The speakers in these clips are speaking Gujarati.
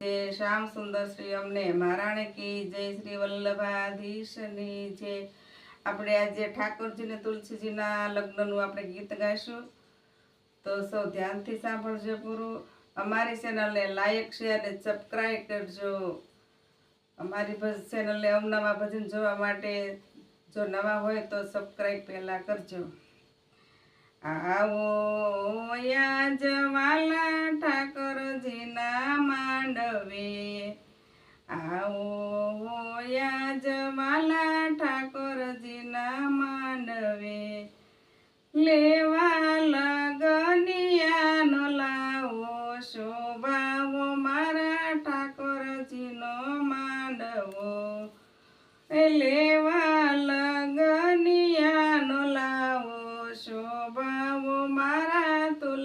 શ્યામ સુંદર શ્રી અમને મહારાણે કી જય શ્રી વલ્લભાધીશની જે આપણે આજે ઠાકોરજીને તુલસીજીના લગ્નનું આપણે ગીત ગાઈશું. તો સૌ ધ્યાનથી સાંભળજો પૂરું. અમારી ચેનલને લાયક છે અને સબસ્ક્રાઈબ કરજો. અમારી ચેનલને અવનવા ભજન જોવા માટે જો નવા હોય તો સબસ્ક્રાઈબ પહેલાં કરજો. આવો યાજવાલા ઠાકોરજીના માંડવે. આવો ઠાકોરજીના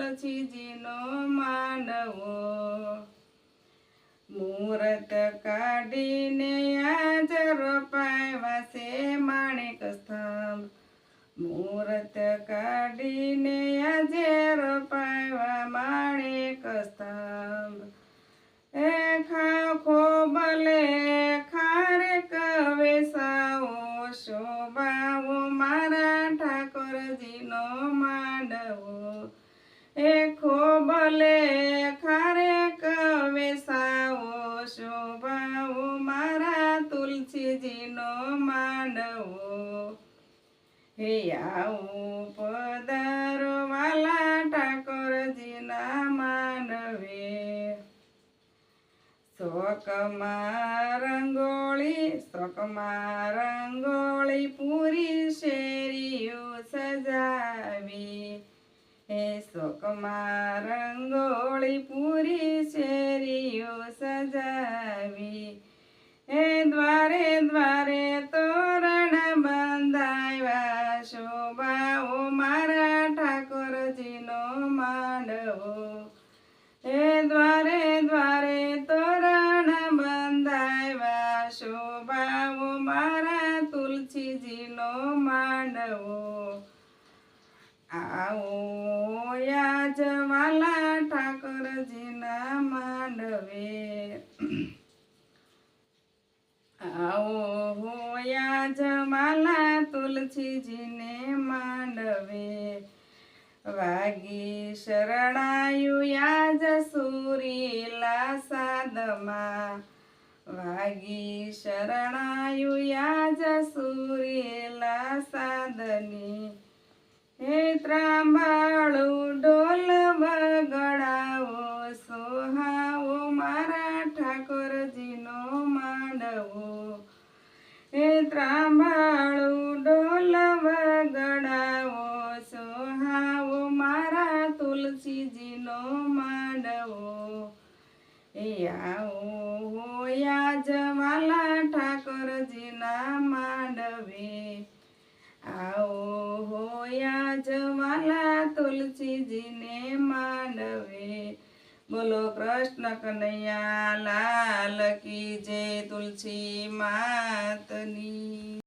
તુલસીજીનો માંડવો મુહૂર્ત કાઢીને આજ રોપાવ્યા છે માણેક સ્તંભ મુહૂર્ત કાઢીને આજે રોપાવ્યા માણેક સ્તંભ એ ખા ખોબલે ખારે કવે સાઓ શોભાવો મારા ઠાકોરજીનો માંડવો. એ ખોબલે ખારે કવે સાઓ શોભાવો, મારા તુલસીજીનો માંડવો. હે આવું પધારો વાલા ઠાકોરજીના માંડવે. શોકમાં રંગોળી શોકમાં રંગોળી પૂરી શેરીઓ સજાવી. હે શોકમાં રંગોળી પૂરી શેરીઓ સજાવી. હે દ્વારે દ્વારે તોરણ બંધાવ્યા, શોભાઓ મારા ઠાકોરજીનો માંડવો. હે દ્વારે દ્વારે તોરણ બંધાવ્યા, શોભાઓ મારા તુલસીજીનો માંડવો. આવો યાજવાલા ઠાકોરજીના માંડવે આવો હોયા જમાલા તુલસીજીને માંડવે વાગી શરણાયુ યાજ સુરીલા સાદમાં વાગી શરણાયુ યાજ સુરીલા સાદની હે ત્રાંબાળું ઢોલ વગડાવો, સોહાવો, મારા ઠાકોરજીનો માંડવો. હે ત્રાંબાળું ઢોલ વગડાવો, સોહાવો, મારા તુલસીજીનો માંડવો. એ આવો યાજવાલા ઠાકોરજીના માંડવે આવો હોયા જવાલા તુલસીજીને માનવે. બોલો કૃષ્ણ કનૈયા લાલ કી જય તુલસી માતની.